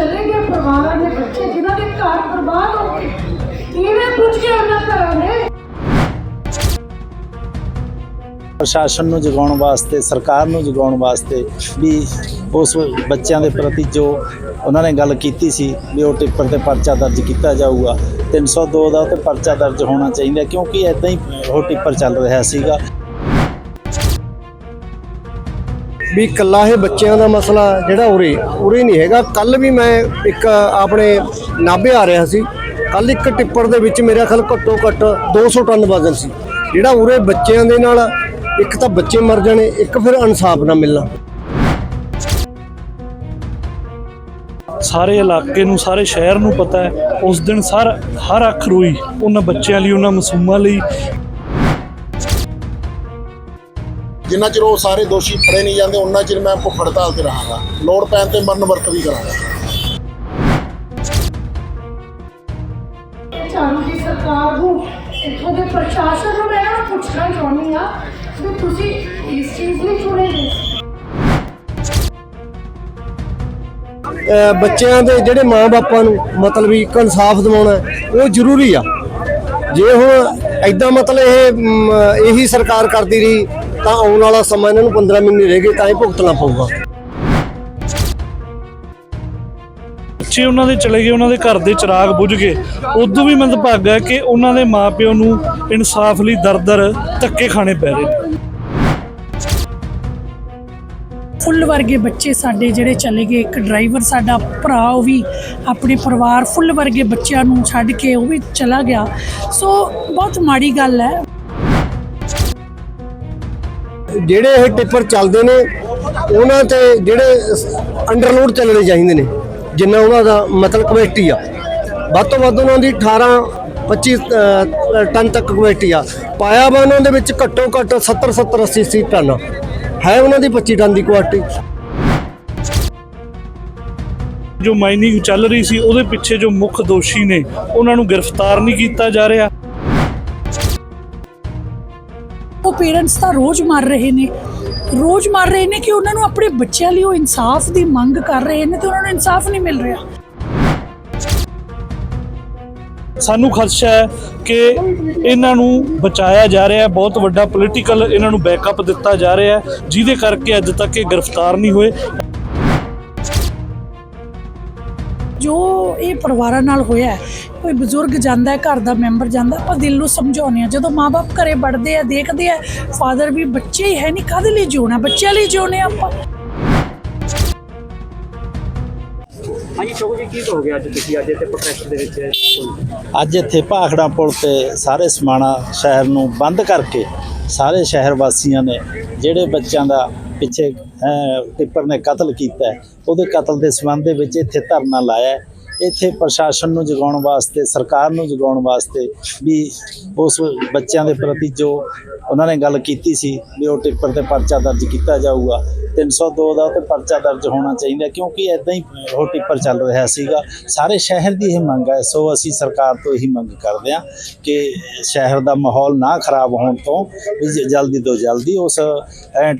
ਚਲੇ ਗਏ ਪਰਿਵਾਰਾਂ ਦੇ ਬੱਚੇ, ਜਿਨ੍ਹਾਂ ਦੇ ਘਰ ਬਰਬਾਦ ਹੋ ਗਏ। ਕਿਵੇਂ ਪੁੱਛ ਕੇ ਉਹਨਾਂ ਘਰਾਂ ਨੇ ਪ੍ਰਸ਼ਾਸਨ ਨੂੰ ਜਗਾਉਣ ਵਾਸਤੇ, ਸਰਕਾਰ ਨੂੰ ਜਗਾਉਣ ਵਾਸਤੇ ਵੀ ਉਸ ਬੱਚਿਆਂ ਦੇ ਪ੍ਰਤੀ ਜੋ ਉਹਨਾਂ ਨੇ ਗੱਲ ਕੀਤੀ ਸੀ ਵੀ ਉਹ ਟਿੱਪਰ ਤੇ ਪਰਚਾ ਦਰਜ ਕੀਤਾ ਜਾਊਗਾ 302 ਦਾ ਤੇ ਪਰਚਾ ਦਰਜ ਹੋਣਾ ਚਾਹੀਦਾ, ਕਿਉਂਕਿ ਇਦਾਂ ਹੀ ਉਹ ਟਿੱਪਰ ਚੱਲ ਰਿਹਾ ਸੀਗਾ। ਵੀ ਇਕੱਲਾ ਇਹ ਬੱਚਿਆਂ ਦਾ ਮਸਲਾ ਜਿਹੜਾ ਉਰੇ ਉਰੇ ਨਹੀਂ ਹੈਗਾ। ਕੱਲ ਵੀ ਮੈਂ ਇੱਕ ਆਪਣੇ ਨਾਭੇ ਆ ਰਿਹਾ ਸੀ। ਕੱਲ ਇੱਕ ਟਿੱਪਰ ਦੇ ਵਿੱਚ ਮੇਰਾ ਖਿਆਲ ਘੱਟੋ ਘੱਟ 200 ਟਨ ਵਜ਼ਨ ਸੀ। ਜਿਹੜਾ ਉਰੇ ਬੱਚਿਆਂ ਦੇ ਨਾਲ ਇੱਕ ਤਾਂ ਬੱਚੇ ਮਰ ਜਾਣੇ, ਇੱਕ ਫਿਰ ਇਨਸਾਫ ਨਾ ਮਿਲਣਾ। ਸਾਰੇ ਇਲਾਕੇ ਨੂੰ, ਸਾਰੇ ਸ਼ਹਿਰ ਨੂੰ ਪਤਾ ਹੈ, ਉਸ ਦਿਨ ਸਰ ਹਰ ਅੱਖ ਰੋਈ। ਉਹਨਾਂ ਬੱਚਿਆਂ ਲਈ, ਉਹਨਾਂ ਮਾਸੂਮਾਂ ਲਈ ਜਿੰਨਾ ਚਿਰ ਉਹ ਸਾਰੇ ਦੋਸ਼ੀ ਫੜੇ ਨਹੀਂ ਜਾਂਦੇ ਉਹਨਾਂ ਚਿਰ ਮੈਂ ਭੁੱਖ ਹੜਤਾਲ ਤੇ ਰਹਾਂਗਾ। ਲੋੜ ਪੈਣ ਤੇ ਮਰਨ ਵਰਤ ਵੀ ਕਰਾਂਗਾ। ਝਾੜੂ ਦੀ ਸਰਕਾਰ ਨੂੰ ਇੱਥੋਂ ਦੇ ਪ੍ਰਸ਼ਾਸਨ ਨੂੰ ਮੈਂ ਇਹਨਾਂ ਨੂੰ ਪੁੱਛਣਾ ਚਾਹੁੰਦੀ ਆ ਵੀ ਤੁਸੀਂ ਇਸ ਚੀਜ਼ ਲਈ ਚੁਣੇ ਗਏ ਅਹ ਬੱਚਿਆਂ ਦੇ ਜਿਹੜੇ ਮਾਂ-ਬਾਪਾਂ ਨੂੰ ਮਤਲਬ ਵੀ ਇੱਕ ਇਨਸਾਫ ਦਿਵਾਉਣਾ ਉਹ ਜ਼ਰੂਰੀ ਆ। ਜੇ ਹੁਣ ਐਦਾਂ ਮਤਲਬ ਇਹ ਇਹੀ ਸਰਕਾਰ ਕਰਦੀ ਰਹੀ ਤਾਂ ਆਉਣ ਵਾਲਾ ਸਮਾਂ ਇਹਨਾਂ ਨੂੰ 15 ਮਹੀਨੇ ਰਹਿ ਗਏ ਤਾਂ ਇਹ ਭੁਗਤਣਾ ਪਊਗਾ। ਬੱਚੇ ਉਹਨਾਂ ਦੇ ਚਲੇ ਗਏ ਉਹਨਾਂ ਦੇ ਘਰ ਦੇ ਚਿਰਾਗ ਬੁਝ ਗਏ। ਉਦੋਂ ਵੀ ਮੰਦਭਾਗਾ ਹੈ ਕਿ ਉਹਨਾਂ ਦੇ ਮਾਪਿਓ ਨੂੰ ਇਨਸਾਫ ਲਈ ਦਰ-ਦਰ ਧੱਕੇ ਖਾਣੇ ਪੈ ਰਹੇ ਫੁੱਲ ਵਰਗੇ ਬੱਚੇ ਸਾਡੇ ਜਿਹੜੇ ਚਲੇ ਗਏ ਇੱਕ ਡਰਾਈਵਰ ਸਾਡਾ ਭਰਾ ਉਹ ਵੀ ਆਪਣੇ ਪਰਿਵਾਰ ਫੁੱਲ ਵਰਗੇ ਬੱਚਿਆਂ ਨੂੰ ਛੱਡ ਕੇ ਉਹ ਵੀ ਚਲਾ ਗਿਆ। ਸੋ ਬਹੁਤ ਮਾੜੀ ਗੱਲ ਹੈ। ਜਿਹੜੇ ਇਹ ਟਿੱਪਰ ਚੱਲਦੇ ਨੇ, ਉਹਨਾਂ ਤੇ ਜਿਹੜੇ ਅੰਡਰਲੋਡ ਚੱਲਣੇ ਚਾਹੀਦੇ ਨੇ, ਜਿੰਨਾ ਉਹਨਾਂ ਦਾ ਮਤਲਬ ਕਮੇਟੀ ਆ। ਵੱਧ ਤੋਂ ਵੱਧ ਉਹਨਾਂ ਦੀ 18 25 ਟਨ ਤੱਕ ਕਮੇਟੀ ਆ। ਪਾਇਆ ਵਾ ਉਹਨਾਂ ਦੇ ਵਿੱਚ ਘੱਟੋ ਘੱਟ 70 70 80 80 ਟਨ ਹੈ ਉਹਨਾਂ ਦੀ 25 ਟਨ ਦੀ ਕੁਆਲਿਟੀ ਜੋ ਮਾਈਨਿੰਗ ਚੱਲ ਰਹੀ ਸੀ, ਉਹਦੇ ਪਿੱਛੇ ਜੋ ਮੁੱਖ ਦੋਸ਼ੀ ਨੇ, ਉਹਨਾਂ ਨੂੰ ਗ੍ਰਿਫਤਾਰ ਨਹੀਂ ਕੀਤਾ ਜਾ ਰਿਹਾ। ਉਹ ਪੇਰੈਂਟਸ ਤਾਂ ਰੋਜ਼ ਮਰ ਰਹੇ ਨੇ। ਰੋਜ਼ ਮਰ ਰਹੇ ਨੇ ਕਿ ਉਹਨਾਂ ਨੂੰ ਆਪਣੇ ਬੱਚਿਆਂ ਲਈ ਉਹ ਇਨਸਾਫ ਦੀ ਮੰਗ ਕਰ ਰਹੇ ਨੇ ਤੇ ਉਹਨਾਂ ਨੂੰ ਇਨਸਾਫ ਨਹੀਂ ਮਿਲ ਰਿਹਾ। ਸਾਨੂੰ ਖਦਸ਼ਾ ਹੈ ਕਿ ਇਹਨਾਂ ਨੂੰ ਬਚਾਇਆ ਜਾ ਰਿਹਾ ਹੈ। ਬਹੁਤ ਵੱਡਾ ਪੋਲੀਟੀਕਲ ਇਹਨਾਂ ਨੂੰ ਬੈਕਅਪ ਦਿੱਤਾ ਜਾ ਰਿਹਾ ਹੈ। ਜਿਹਦੇ ਕਰਕੇ ਅੱਜ ਤੱਕ ਇਹ ਗ੍ਰਿਫਤਾਰ ਨਹੀਂ ਹੋਏ। ਜੋ ਇਹ ਪਰਿਵਾਰਾਂ ਨਾਲ ਹੋਇਆ ਕੋਈ ਬਜ਼ੁਰਗ ਜਾਂਦਾ ਹੈ ਘਰ ਦਾ ਮੈਂਬਰ ਜਾਂਦਾ ਆਪਾਂ ਦਿਲ ਨੂੰ ਸਮਝਾਉਂਦੇ ਆ ਜਦੋਂ ਮਾਪੇ ਘਰੇ ਵੜਦੇ ਆ ਦੇਖਦੇ ਆ ਫਾਦਰ ਵੀ ਬੱਚੇ ਹੀ ਹੈ ਨਹੀਂ ਕਾਹਦੇ ਲਈ ਜਿਉਣਾ ਬੱਚਿਆਂ ਲਈ ਜਿਉਣੇ ਆਪਾਂ। ਹਾਂਜੀ ਸ਼ੋਭਾ ਜੀ ਕੀ ਕਹੋਗੇ ਅੱਜ ਤੁਸੀਂ? ਅੱਜ ਇੱਥੇ ਪ੍ਰੋਟੈਸਟ ਦੇ ਵਿੱਚ ਅੱਜ ਇੱਥੇ ਭਾਖੜਾ ਪੁਲ ਤੇ ਸਾਰੇ ਸਮਾਣਾ ਸ਼ਹਿਰ ਨੂੰ ਬੰਦ ਕਰਕੇ ਸਾਰੇ ਸ਼ਹਿਰ ਵਾਸੀਆਂ ਨੇ ਜਿਹੜੇ ਬੱਚਿਆਂ ਦਾ ਪਿੱਛੇ ਅਹ, ਟਿੱਪਰ ਨੇ ਕਤਲ ਕੀਤਾ ਉਹਦੇ ਕਤਲ ਦੇ ਸੰਬੰਧ ਦੇ ਵਿੱਚ ਇੱਥੇ ਧਰਨਾ ਲਾਇਆ ਇੱਥੇ ਪ੍ਰਸ਼ਾਸਨ ਨੂੰ ਜਗਾਉਣ ਵਾਸਤੇ, ਸਰਕਾਰ ਨੂੰ ਜਗਾਉਣ ਵਾਸਤੇ ਵੀ ਉਸ ਬੱਚਿਆਂ ਦੇ ਪ੍ਰਤੀ ਜੋ ਉਹਨਾਂ ਨੇ ਗੱਲ ਕੀਤੀ ਸੀ ਵੀ ਉਹ ਟਿੱਪਰ ਤੇ ਪਰਚਾ ਦਰਜ ਕੀਤਾ ਜਾਊਗਾ 302 ਦਾ ਤੇ ਪਰਚਾ ਦਰਜ ਹੋਣਾ ਚਾਹੀਦਾ ਕਿਉਂਕਿ ਇਦਾਂ ਹੀ ਉਹ ਟਿੱਪਰ ਚੱਲ ਰਿਹਾ ਸੀਗਾ। ਸਾਰੇ ਸ਼ਹਿਰ ਦੀ ਇਹ ਮੰਗ ਹੈ, ਸੋ ਅਸੀਂ ਸਰਕਾਰ ਤੋਂ ਇਹੀ ਮੰਗ ਕਰਦੇ ਹਾਂ ਕਿ ਸ਼ਹਿਰ ਦਾ ਮਾਹੌਲ ਨਾ ਖਰਾਬ ਹੋਣ ਤੋਂ ਵੀ ਜਲਦੀ ਤੋਂ ਜਲਦੀ ਉਸ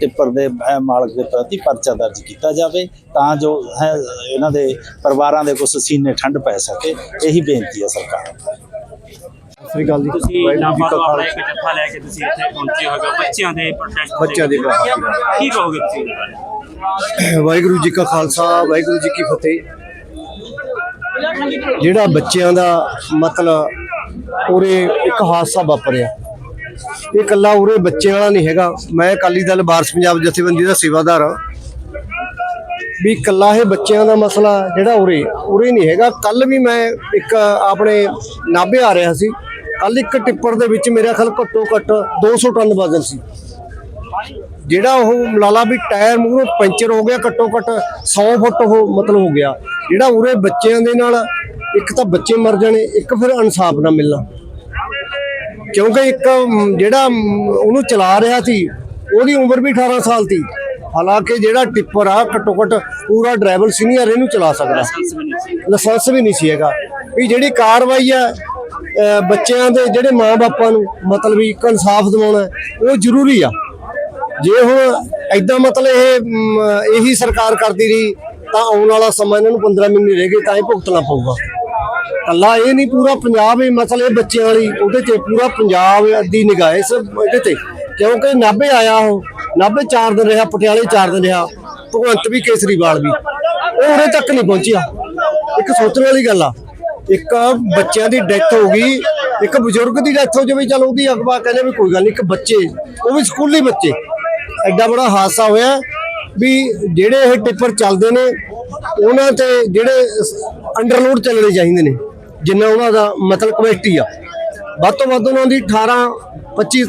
ਟਿੱਪਰ ਦੇ ਮਾਲਕ ਦੇ ਪ੍ਰਤੀ ਪਰਚਾ ਦਰਜ ਕੀਤਾ ਜਾਵੇ ਤਾਂ ਜੋ ਹੈ, ਇਹਨਾਂ ਦੇ ਪਰਿਵਾਰਾਂ ਦੇ ਕੁਝ ਸੀਨੇ ਠੰਡ ਪੈ ਸਕੇ ਇਹੀ ਬੇਨਤੀ ਹੈ ਸਰਕਾਰ ਨੂੰ। ਸਤਿ ਸ੍ਰੀ ਅਕਾਲ ਜੀ। ਤੁਸੀਂ ਵਾਹਿਗੁਰੂ ਜੀ ਨਾਭਾ ਕਾ ਤੋਂ ਆਪਣਾ ਖਾਲਸਾ ਇੱਕ ਜੱਥਾ ਲੈ ਕੇ ਤੁਸੀਂ ਇੱਥੇ ਪਹੁੰਚੇ ਹੋਗੇ ਬੱਚਿਆਂ ਦੇ ਪ੍ਰੋਟੈਸਟ ਬੱਚਿਆਂ ਦੇ ਕੀ ਕਹੋਗੇ ਤੁਸੀਂ ਇਹਦੇ ਬਾਰੇ? ਵਾਹਿਗੁਰੂ ਜੀ ਕਾ ਖਾਲਸਾ ਵਾਹਿਗੁਰੂ ਜੀ ਕੀ ਫਤਿਹ। ਜਿਹੜਾ ਬੱਚਿਆਂ ਦਾ ਮਤਲਬ ਉਰੇ ਇੱਕ ਹਾਦਸਾ ਵਾਪਰਿਆ। ਇਹ ਇਕੱਲਾ ਉਰੇ ਬੱਚਿਆਂ ਵਾਲਾ ਨਹੀਂ ਹੈਗਾ। ਮੈਂ ਅਕਾਲੀ ਦਲ ਬਾਰਸ ਪੰਜਾਬ ਜਥੇਬੰਦੀ ਦਾ ਸੇਵਾਦਾਰ ਹਾਂ। ਵੀ ਇਕੱਲਾ ਇਹ ਬੱਚਿਆਂ ਦਾ ਮਸਲਾ ਜਿਹੜਾ ਉਰੇ ਉਰੇ ਨਹੀਂ ਹੈਗਾ। ਕੱਲ ਵੀ ਮੈਂ ਇੱਕ ਆਪਣੇ ਨਾਭੇ ਆ ਰਿਹਾ ਸੀ। ਕੱਲ ਇੱਕ ਟਿੱਪਰ ਦੇ ਵਿੱਚ ਮੇਰਾ ਖਿਆਲ ਘੱਟੋ ਘੱਟ 200 ਟਨ ਵਜ਼ਨ ਸੀ। ਜਿਹੜਾ ਉਹ ਮਲਾਲਾ ਵੀ ਟਾਇਰ ਮੂਹਰੋਂ ਪੈਂਚਰ ਹੋ ਗਿਆ, ਘੱਟੋ ਘੱਟ 100 ਫੁੱਟ ਉਹ ਮਤਲਬ ਹੋ ਗਿਆ। ਜਿਹੜਾ ਉਰੇ ਬੱਚਿਆਂ ਦੇ ਨਾਲ ਇੱਕ ਤਾਂ ਬੱਚੇ ਮਰ ਜਾਣੇ, ਇੱਕ ਫਿਰ ਇਨਸਾਫ ਨਾ ਮਿਲਣਾ। ਕਿਉਂਕਿ ਇੱਕ ਜਿਹੜਾ ਉਹਨੂੰ ਚਲਾ ਰਿਹਾ ਸੀ, ਉਹਦੀ ਉਮਰ ਵੀ 18 ਸਾਲ ਸੀ ਹਾਲਾਂਕਿ ਜਿਹੜਾ ਟਿੱਪਰ ਆ ਘੱਟੋ ਘੱਟ ਪੂਰਾ ਡਰਾਈਵਰ ਸੀਨੀਅਰ ਇਹਨੂੰ ਚਲਾ ਸਕਦਾ। ਲਾਇਸੈਂਸ ਵੀ ਨਹੀਂ ਸੀ ਹੈਗਾ। ਵੀ ਜਿਹੜੀ ਕਾਰਵਾਈ ਆ ਬੱਚਿਆਂ ਦੇ ਜਿਹੜੇ ਮਾਂ-ਬਾਪਾਂ ਨੂੰ ਮਤਲਬ ਵੀ ਇੱਕ ਇਨਸਾਫ ਦਿਵਾਉਣਾ, ਉਹ ਜ਼ਰੂਰੀ ਆ। ਜੇ ਹੁਣ ਐਦਾਂ ਮਤਲਬ ਇਹ ਇਹੀ ਸਰਕਾਰ ਕਰਦੀ ਰਹੀ, ਤਾਂ ਆਉਣ ਵਾਲਾ ਸਮਾਂ ਇਹਨਾਂ ਨੂੰ 15 ਮਹੀਨੇ ਰਹਿ ਗਏ, ਤਾਂ ਹੀ ਭੁਗਤਣਾ ਪਊਗਾ। ਕੱਲਾ ਇਹ ਨਹੀਂ ਪੂਰਾ ਪੰਜਾਬ ਇਹ ਮਸਲੇ ਬੱਚਿਆਂ ਵਾਲੀ ਉਹਦੇ ਤੇ ਪੂਰਾ ਪੰਜਾਬ ਦੀ ਨਿਗਾਹ ਇਸ, ਇਹਦੇ ਤੇ। ਕਿਉਂਕਿ ਨਾਭੇ ਆਇਆ ਉਹ ਨਾਭੇ 4 ਦਿਨ ਰਿਹਾ, ਪਟਿਆਲੇ 4 ਦਿਨ ਰਿਹਾ, ਭਗਵੰਤ ਵੀ ਕੇਸਰੀਵਾਲ ਵੀ। ਉਹ ਉਰੇ ਤੱਕ ਨਹੀਂ ਪਹੁੰਚਿਆ। ਇੱਕ ਸੋਚਣ ਵਾਲੀ ਗੱਲ ਆ, ਇੱਕ ਬੱਚਿਆਂ ਦੀ ਡੈਥ ਹੋ ਗਈ, ਇੱਕ ਬਜ਼ੁਰਗ ਦੀ ਡੈਥ ਹੋ ਜਾਵੇ, ਚਲ ਉਹਦੀ ਅਗਵਾ ਕਹਿੰਦੇ ਵੀ ਕੋਈ ਗੱਲ ਨਹੀਂ, ਇੱਕ ਬੱਚੇ, ਉਹ ਵੀ ਸਕੂਲੀ ਬੱਚੇ। ਐਡਾ ਬੜਾ ਹਾਦਸਾ ਹੋਇਆ ਵੀ ਜਿਹੜੇ ਇਹ ਟਿੱਪਰ ਚੱਲਦੇ ਨੇ, ਉਹਨਾਂ ਤੇ ਜਿਹੜੇ ਅੰਡਰਲੋਡ ਚੱਲਣੇ ਚਾਹੀਦੇ ਨੇ, ਜਿੰਨਾ ਉਹਨਾਂ ਦਾ ਮਤਲਬ ਕਮੇਟੀ ਆ। ਵੱਧ ਤੋਂ ਵੱਧ ਉਹਨਾਂ ਦੀ 18 25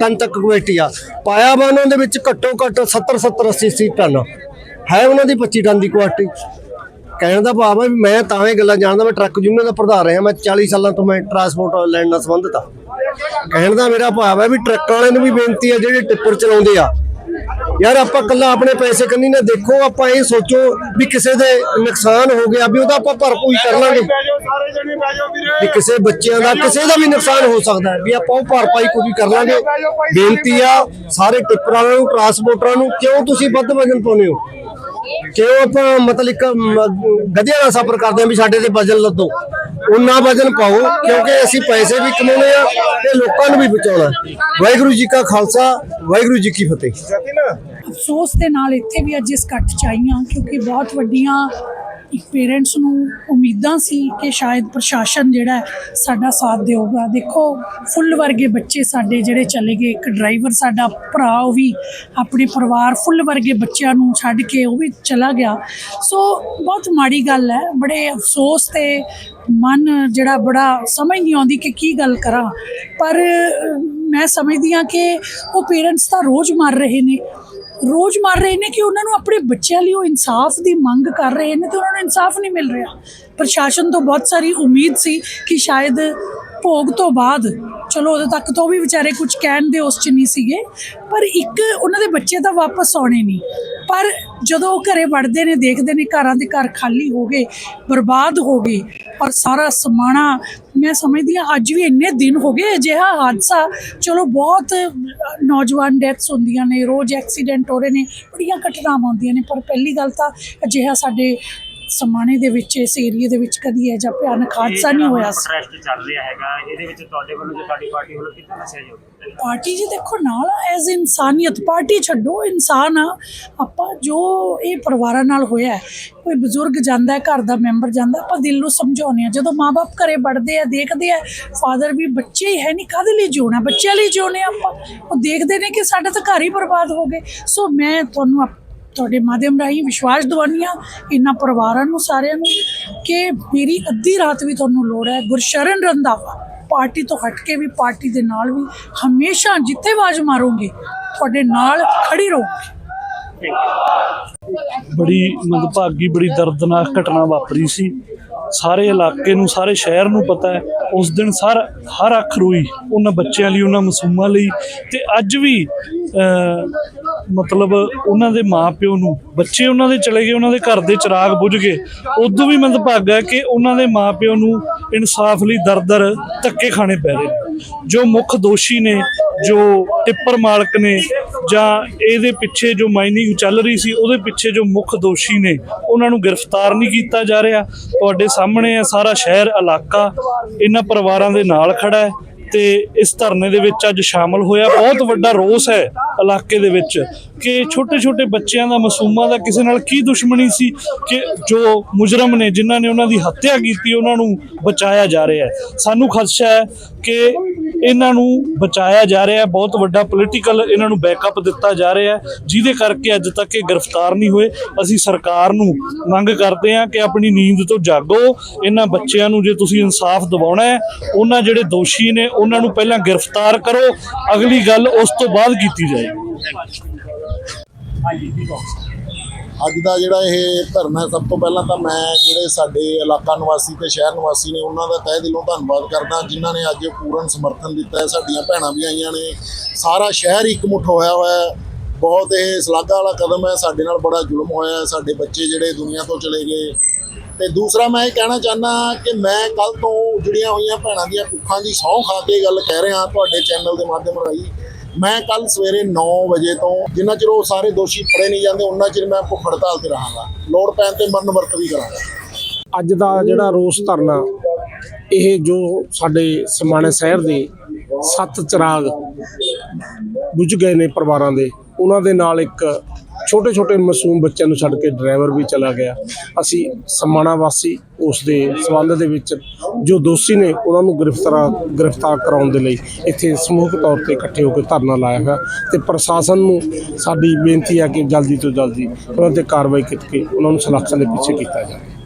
ਟਨ ਤੱਕ ਕਮੇਟੀ ਆ। ਪਾਇਆ ਵਾ ਉਹਨਾਂ ਦੇ ਵਿੱਚ ਘੱਟੋ ਘੱਟ 70 70 80 80 ਟਨ। ਹੈ ਉਹਨਾਂ ਦੀ 25 ਟਨ ਦੀ ਕੁਆਲਿਟੀ। ਕਹਿਣ ਦਾ ਭਾਵ ਹੈ ਵੀ ਮੈਂ ਤਾਂ ਇਹ ਗੱਲਾਂ ਜਾਣਦਾ, ਮੈਂ ਟਰੱਕ ਯੂਨੀਅਨ ਦਾ ਪ੍ਰਧਾਨ ਰਿਹਾ, ਮੈਂ 40 ਸਾਲਾਂ ਤੋਂ ਮੈਂ ਟਰਾਂਸਪੋਰਟ ਲੈਣ ਨਾਲ ਸੰਬੰਧਿਤ ਆ। ਕਹਿਣ ਦਾ ਮੇਰਾ ਭਾਵ ਹੈ ਵੀ ਟਰੱਕ ਵਾਲਿਆਂ ਨੂੰ ਵੀ ਬੇਨਤੀ ਹੈ ਜਿਹੜੇ ਟਿੱਪਰ ਚਲਾਉਂਦੇ ਆ ਯਾਰ ਆਪਾਂ ਕੱਲਾ ਆਪਣੇ ਪੈਸੇ ਕੰਨੀ ਨਾ ਦੇਖੋ ਆਪਾਂ ਇਹ ਸੋਚੋ ਵੀ ਕਿਸੇ ਦੇ ਨੁਕਸਾਨ ਹੋ ਗਿਆ ਵੀ ਉਹਦਾ ਆਪਾਂ ਭਰਪੂਈ ਕਰ ਲਾਂਗੇ। ਵੀ ਕਿਸੇ ਬੱਚਿਆਂ ਦਾ ਕਿਸੇ ਦਾ ਵੀ ਨੁਕਸਾਨ ਹੋ ਸਕਦਾ ਹੈ ਵੀ ਆਪਾਂ ਉਹ ਭਰਪਾਈ ਪੂਰੀ ਕਰ ਲਾਂਗੇ। ਬੇਨਤੀ ਆ ਸਾਰੇ ਟਿੱਪਰਾਂ ਨੂੰ ਟਰਾਂਸਪੋਰਟਰਾਂ ਨੂੰ ਕਿਉਂ ਤੁਸੀਂ ਵੱਧ ਵਜਨ ਪਾਉਂਦੇ ਹੋ? ਕਿਉਂ ਆਪਾਂ ਮਤਲਬ ਇੱਕ ਗਧਿਆਂ ਦਾ ਸਫ਼ਰ ਕਰਦੇ ਹਾਂ ਵੀ ਸਾਡੇ ਤੇ ਵਜਨ ਲੱਦੋ? ਉਹਨਾਂ ਵਜਨ ਪਾਓ ਕਿਉਂਕਿ ਅਸੀਂ ਪੈਸੇ ਵੀ ਕਮਾਉਣੇ ਆ ਤੇ ਲੋਕਾਂ ਨੂੰ ਵੀ ਬਚਾਉਣਾ ਵਾਹਿਗੁਰੂ ਜੀ ਕਾ ਖਾਲਸਾ ਵਾਹਿਗੁਰੂ ਜੀ ਕੀ ਫਤਿਹ। ਅਫਸੋਸ ਦੇ ਨਾਲ ਇੱਥੇ ਵੀ ਅੱਜ ਇਸ ਇਕੱਠ 'ਚ ਆਈਆਂ ਕਿਉਂਕਿ ਬਹੁਤ ਵੱਡੀਆਂ ਇੱਕ ਪੇਰੈਂਟਸ ਨੂੰ ਉਮੀਦਾਂ ਸੀ ਕਿ ਸ਼ਾਇਦ ਪ੍ਰਸ਼ਾਸਨ ਜਿਹੜਾ ਸਾਡਾ ਸਾਥ ਦੇਊਗਾ। ਦੇਖੋ, ਫੁੱਲ ਵਰਗੇ ਬੱਚੇ ਸਾਡੇ ਜਿਹੜੇ ਚਲੇ ਗਏ, ਇੱਕ ਡਰਾਈਵਰ ਸਾਡਾ ਭਰਾ, ਉਹ ਵੀ ਆਪਣੇ ਪਰਿਵਾਰ ਫੁੱਲ ਵਰਗੇ ਬੱਚਿਆਂ ਨੂੰ ਛੱਡ ਕੇ ਉਹ ਵੀ ਚਲਾ ਗਿਆ। ਸੋ, ਬਹੁਤ ਮਾੜੀ ਗੱਲ ਹੈ, ਬੜੇ ਅਫਸੋਸ ਤੇ ਮਨ ਜਿਹੜਾ ਬੜਾ ਸਮਝ ਨਹੀਂ ਆਉਂਦੀ ਕਿ ਕੀ ਗੱਲ ਕਰਾਂ। ਪਰ ਮੈਂ ਸਮਝਦੀ ਹਾਂ ਕਿ ਉਹ ਪੇਰੈਂਟਸ ਤਾਂ ਰੋਜ਼ ਮਰ ਰਹੇ ਨੇ। ਰੋਜ਼ ਮਰ ਰਹੇ ਨੇ ਕਿ ਉਹਨਾਂ ਨੂੰ ਆਪਣੇ ਬੱਚਿਆਂ ਲਈ ਉਹ ਇਨਸਾਫ ਦੀ ਮੰਗ ਕਰ ਰਹੇ ਨੇ ਤੇ ਉਹਨਾਂ ਨੂੰ ਇਨਸਾਫ ਨਹੀਂ ਮਿਲ ਰਿਹਾ। ਪ੍ਰਸ਼ਾਸਨ ਤੋਂ ਬਹੁਤ ਸਾਰੀ ਉਮੀਦ ਸੀ ਕਿ ਸ਼ਾਇਦ ਭੋਗ ਤੋਂ ਬਾਅਦ, ਚਲੋ ਉਦੋਂ ਤੱਕ ਤਾਂ ਉਹ ਵੀ ਵਿਚਾਰੇ ਕੁਝ ਕਹਿਣ ਦੇ ਉਸ ਚ ਨਹੀਂ ਸੀਗੇ, ਪਰ ਇੱਕ ਉਹਨਾਂ ਦੇ ਬੱਚੇ ਤਾਂ ਵਾਪਸ ਆਉਣੇ ਨਹੀਂ। ਪਰ ਜਦੋਂ ਉਹ ਘਰੇ ਵੜਦੇ ਨੇ, ਦੇਖਦੇ ਨੇ ਘਰਾਂ ਦੇ ਘਰ ਖਾਲੀ ਹੋ ਗਏ, ਬਰਬਾਦ ਹੋ ਗਏ ਔਰ ਸਾਰਾ ਸਮਾਣਾ ਮੈਂ ਸਮਝਦੀ ਹਾਂ, ਅੱਜ ਵੀ ਇੰਨੇ ਦਿਨ ਹੋ ਗਏ ਅਜਿਹਾ ਹਾਦਸਾ। ਚਲੋ, ਬਹੁਤ ਨੌਜਵਾਨ ਡੈਥਸ ਹੁੰਦੀਆਂ ਨੇ, ਰੋਜ਼ ਐਕਸੀਡੈਂਟ ਹੋ ਰਹੇ ਨੇ, ਬੜੀਆਂ ਘਟਨਾਵਾਂ ਹੁੰਦੀਆਂ ਨੇ, ਪਰ ਪਹਿਲੀ ਗੱਲ ਤਾਂ ਅਜਿਹਾ ਸਾਡੇ ਸਮਾਣੇ ਦੇ ਵਿੱਚ ਇਸ ਏਰੀਏ ਦੇ ਵਿੱਚ ਕਦੀ ਇਹ ਜਿਹਾ ਭਿਆਨਕ ਹਾਦਸਾ ਨਹੀਂ ਹੋਇਆ ਸੀ। ਪ੍ਰੋਟੈਸਟ ਚੱਲ ਰਿਹਾ ਹੈਗਾ ਇਹਦੇ ਵਿੱਚ ਤੁਹਾਡੇ ਵੱਲੋਂ ਜੋ ਤੁਹਾਡੀ ਪਾਰਟੀ ਵੱਲੋਂ ਕਿੰਨਾ ਮੈਸੇਜ ਹੋਊਗਾ ਪਾਰਟੀ ਜੀ ਦੇਖੋ ਨਾਲ ਐਜ਼ ਇਨਸਾਨੀਅਤ ਪਾਰਟੀ ਛੱਡੋ ਇਨਸਾਨ ਆ। ਆਪਾਂ ਜੋ ਇਹ ਪਰਿਵਾਰਾਂ ਨਾਲ ਹੋਇਆ ਹੈ, ਕੋਈ ਬਜ਼ੁਰਗ ਜਾਂਦਾ ਹੈ ਘਰ ਦਾ ਮੈਂਬਰ ਜਾਂਦਾ ਆਪਾਂ ਦਿਲ ਨੂੰ ਸਮਝਾਉਂਦੇ ਆ ਜਦੋਂ ਮਾਪੇ ਘਰੇ ਵੜਦੇ ਆ ਦੇਖਦੇ ਆ ਫਾਦਰ ਵੀ ਬੱਚੇ ਹੀ ਹੈ ਨਹੀਂ ਕਾਹਦੇ ਲਈ ਜਿਉਣਾ? ਬੱਚਿਆਂ ਲਈ ਜਿਉਣੇ ਆਪਾਂ? ਉਹ ਦੇਖਦੇ ਨੇ ਕਿ ਸਾਡਾ ਤਾਂ ਘਰ ਹੀ ਬਰਬਾਦ ਹੋ ਗਏ। ਸੋ ਮੈਂ ਤੁਹਾਨੂੰ ਆਪ- ਤੁਹਾਡੇ ਮਾਧਿਅਮ ਰਾਹੀਂ ਵਿਸ਼ਵਾਸ ਦਿਵਾਉਂਦੀ ਹਾਂ ਇਹਨਾਂ ਪਰਿਵਾਰਾਂ ਨੂੰ ਸਾਰਿਆਂ ਨੂੰ ਕਿ ਮੇਰੀ ਅੱਧੀ ਰਾਤ ਵੀ ਤੁਹਾਨੂੰ ਲੋੜ ਹੈ ਗੁਰਸ਼ਰਨ ਰੰਧਾਵਾ ਪਾਰਟੀ ਤੋਂ ਹਟ ਕੇ ਵੀ ਪਾਰਟੀ ਦੇ ਨਾਲ ਵੀ ਹਮੇਸ਼ਾ ਜਿੱਥੇ ਆਵਾਜ਼ ਮਾਰੋਗੇ ਤੁਹਾਡੇ ਨਾਲ ਖੜੀ ਰਹੋਗੇ। ਬੜੀ ਮੰਦਭਾਗੀ ਬੜੀ ਦਰਦਨਾਕ ਘਟਨਾ ਵਾਪਰੀ ਸੀ। ਸਾਰੇ ਇਲਾਕੇ ਨੂੰ ਸਾਰੇ ਸ਼ਹਿਰ ਨੂੰ ਪਤਾ ਹੈ ਉਸ ਦਿਨ ਸਰ ਹਰ ਅੱਖ ਰੋਈ ਉਹਨਾਂ ਬੱਚਿਆਂ ਲਈ ਉਹਨਾਂ ਮਾਸੂਮਾਂ ਲਈ ਤੇ ਅੱਜ ਵੀ ਅਹ, ਮਤਲਬ ਉਹਨਾਂ ਦੇ ਮਾਪਿਓ ਨੂੰ, ਬੱਚੇ ਉਹਨਾਂ ਦੇ ਚਲੇ ਗਏ, ਉਹਨਾਂ ਦੇ ਘਰ ਦੇ ਚਿਰਾਗ ਬੁਝ ਗਏ। ਉਦੋਂ ਵੀ ਮੰਦਭਾਗਾ ਹੈ ਕਿ ਉਹਨਾਂ ਦੇ ਮਾਪਿਓ ਨੂੰ ਇਨਸਾਫ ਲਈ ਦਰ-ਦਰ ਧੱਕੇ ਖਾਣੇ ਪੈ ਰਹੇ ਜੋ ਮੁੱਖ ਦੋਸ਼ੀ ਨੇ, ਜੋ ਟਿੱਪਰ ਮਾਲਕ ਨੇ, ਜਾਂ ਇਹਦੇ ਪਿੱਛੇ ਜੋ ਮਾਈਨਿੰਗ ਚੱਲ ਰਹੀ ਸੀ, ਉਹਦੇ ਪਿੱਛੇ ਜੋ ਮੁੱਖ ਦੋਸ਼ੀ ਨੇ, ਉਹਨਾਂ ਨੂੰ ਗ੍ਰਿਫਤਾਰ ਨਹੀਂ ਕੀਤਾ ਜਾ ਰਿਹਾ। ਤੁਹਾਡੇ ਸਾਹਮਣੇ ਹੈ ਸਾਰਾ ਸ਼ਹਿਰ, ਇਲਾਕਾ, ਇਹਨਾਂ ਪਰਿਵਾਰਾਂ ਦੇ ਨਾਲ ਖੜਾ ਹੈ ਤੇ ਇਸ ਧਰਨੇ ਦੇ ਵਿੱਚ ਅੱਜ ਸ਼ਾਮਲ ਹੋਇਆ। ਬਹੁਤ ਵੱਡਾ ਰੋਸ ਹੈ ਇਲਾਕੇ ਦੇ ਵਿੱਚ ਕਿ ਛੋਟੇ ਛੋਟੇ ਬੱਚਿਆਂ ਦਾ ਮਾਸੂਮਾਂ ਦਾ ਕਿਸੇ ਨਾਲ ਕੀ ਦੁਸ਼ਮਣੀ ਸੀ ਕਿ ਜੋ ਮੁਜਰਮ ਨੇ, ਜਿਨ੍ਹਾਂ ਨੇ ਉਹਨਾਂ ਦੀ ਹੱਤਿਆ ਕੀਤੀ, ਉਹਨਾਂ ਨੂੰ ਬਚਾਇਆ ਜਾ ਰਿਹਾ ਹੈ। ਸਾਨੂੰ ਖਦਸ਼ਾ ਹੈ ਕਿ ਇਹਨਾਂ ਨੂੰ ਬਚਾਇਆ ਜਾ ਰਿਹਾ ਹੈ। ਬਹੁਤ ਵੱਡਾ ਪੋਲੀਟੀਕਲ ਇਹਨਾਂ ਨੂੰ ਬੈਕਅਪ ਦਿੱਤਾ ਜਾ ਰਿਹਾ ਹੈ। ਜਿਹਦੇ ਕਰਕੇ ਅੱਜ ਤੱਕ ਇਹ ਗ੍ਰਿਫਤਾਰ ਨਹੀਂ ਹੋਏ। ਅਸੀਂ ਸਰਕਾਰ ਨੂੰ ਮੰਗ ਕਰਦੇ ਹਾਂ ਕਿ ਆਪਣੀ ਨੀਂਦ ਤੋਂ ਜਾਗੋ। ਇਹਨਾਂ ਬੱਚਿਆਂ ਨੂੰ ਜੇ ਤੁਸੀਂ ਇਨਸਾਫ ਦਿਵਾਉਣਾ ਹੈ, ਉਹਨਾਂ ਜਿਹੜੇ ਦੋਸ਼ੀ ਨੇ, ਉਹਨਾਂ ਨੂੰ ਪਹਿਲਾਂ ਗ੍ਰਿਫਤਾਰ ਕਰੋ। ਅਗਲੀ ਗੱਲ ਉਸ ਤੋਂ ਬਾਅਦ ਕੀਤੀ ਜਾਏ ਅੱਜ ਦਾ ਜਿਹੜਾ ਇਹ ਧਰਨਾ ਹੈ, ਸਭ ਤੋਂ ਪਹਿਲਾਂ ਤਾਂ ਮੈਂ ਜਿਹੜੇ ਸਾਡੇ ਇਲਾਕਾ ਨਿਵਾਸੀ ਤੇ ਸ਼ਹਿਰ ਨਿਵਾਸੀ ਨੇ ਉਹਨਾਂ ਦਾ ਤਹਿ ਦਿਲੋਂ ਧੰਨਵਾਦ ਕਰਦਾ ਜਿਨ੍ਹਾਂ ਨੇ ਅੱਜ ਪੂਰਨ ਸਮਰਥਨ ਦਿੱਤਾ ਹੈ। ਸਾਡੀਆਂ ਭੈਣਾਂ ਵੀ ਆਈਆਂ ਨੇ। ਸਾਰਾ ਸ਼ਹਿਰ ਹੀ ਇਕਮੁੱਠ ਹੋਇਆ ਹੋਇਆ ਹੈ। ਬਹੁਤ ਇਹ ਸ਼ਲਾਘਾ ਵਾਲਾ ਕਦਮ ਹੈ। ਸਾਡੇ ਨਾਲ ਬੜਾ ਜ਼ੁਲਮ ਹੋਇਆ ਸਾਡੇ ਬੱਚੇ ਜਿਹੜੇ ਦੁਨੀਆ ਤੋਂ ਚਲੇ ਗਏ। ਤੇ ਦੂਸਰਾ ਮੈਂ ਇਹ ਕਹਿਣਾ ਚਾਹੁੰਦਾ ਕਿ ਮੈਂ ਕੱਲ ਤੋਂ ਜੁੜੀਆਂ ਹੋਈਆਂ ਭੈਣਾਂ ਦੀਆਂ ਕੁੱਖਾਂ ਦੀ ਸਹੁੰ ਖਾ ਕੇ ਗੱਲ ਕਹਿ ਰਿਹਾ ਤੁਹਾਡੇ ਚੈਨਲ ਦੇ ਮਾਧਿਅਮ ਰਾਹੀਂ। ਮੈਂ ਕੱਲ ਸਵੇਰੇ 9 ਵਜੇ ਤੋਂ ਜਿੰਨਾ ਚਿਰ ਉਹ ਸਾਰੇ ਦੋਸ਼ੀ ਫੜੇ ਨਹੀਂ ਜਾਂਦੇ ਉਹਨਾਂ ਚਿਰ ਮੈਂ ਭੁੱਖ ਹੜਤਾਲ ਤੇ ਰਹਾਂਗਾ। ਲੋੜ ਪੈਣ ਤੇ ਮਰਨ ਵਰਤ ਵੀ ਕਰਾਂਗਾ। ਅੱਜ ਦਾ ਜਿਹੜਾ ਰੋਸ ਧਰਨਾ, ਇਹ ਜੋ ਸਾਡੇ ਸਮਾਣੇ ਸ਼ਹਿਰ ਦੇ ਸੱਤ ਚਿਰਾਗ ਬੁਝ ਗਏ ਨੇ ਪਰਿਵਾਰਾਂ ਦੇ, ਉਹਨਾਂ ਦੇ ਨਾਲ ਇੱਕ ਛੋਟੇ ਛੋਟੇ ਮਾਸੂਮ ਬੱਚਿਆਂ ਨੂੰ ਛੱਡ ਕੇ ਡਰਾਈਵਰ ਵੀ ਚਲਾ ਗਿਆ। ਅਸੀਂ ਸਮਾਣਾ ਵਾਸੀ ਉਸ ਦੇ ਸਬੰਧ ਦੇ ਵਿੱਚ ਜੋ ਦੋਸ਼ੀ ਨੇ ਉਹਨਾਂ ਨੂੰ ਗ੍ਰਿਫਤਾਰ ਗ੍ਰਿਫਤਾਰ ਕਰਾਉਣ ਦੇ ਲਈ ਇੱਥੇ ਸਮੂਹਕ ਤੌਰ ਤੇ ਇਕੱਠੇ ਹੋ ਕੇ ਧਰਨਾ ਲਾਇਆ ਹੋਇਆ ਤੇ ਪ੍ਰਸ਼ਾਸਨ ਨੂੰ ਸਾਡੀ ਬੇਨਤੀ ਹੈ ਕਿ ਜਲਦੀ ਤੋਂ ਜਲਦੀ ਉਹਨਾਂ ਤੇ ਕਾਰਵਾਈ ਕਰਕੇ ਉਹਨਾਂ ਨੂੰ ਸਲਾਖਾਂ ਦੇ ਪਿੱਛੇ ਕੀਤਾ ਜਾਵੇ।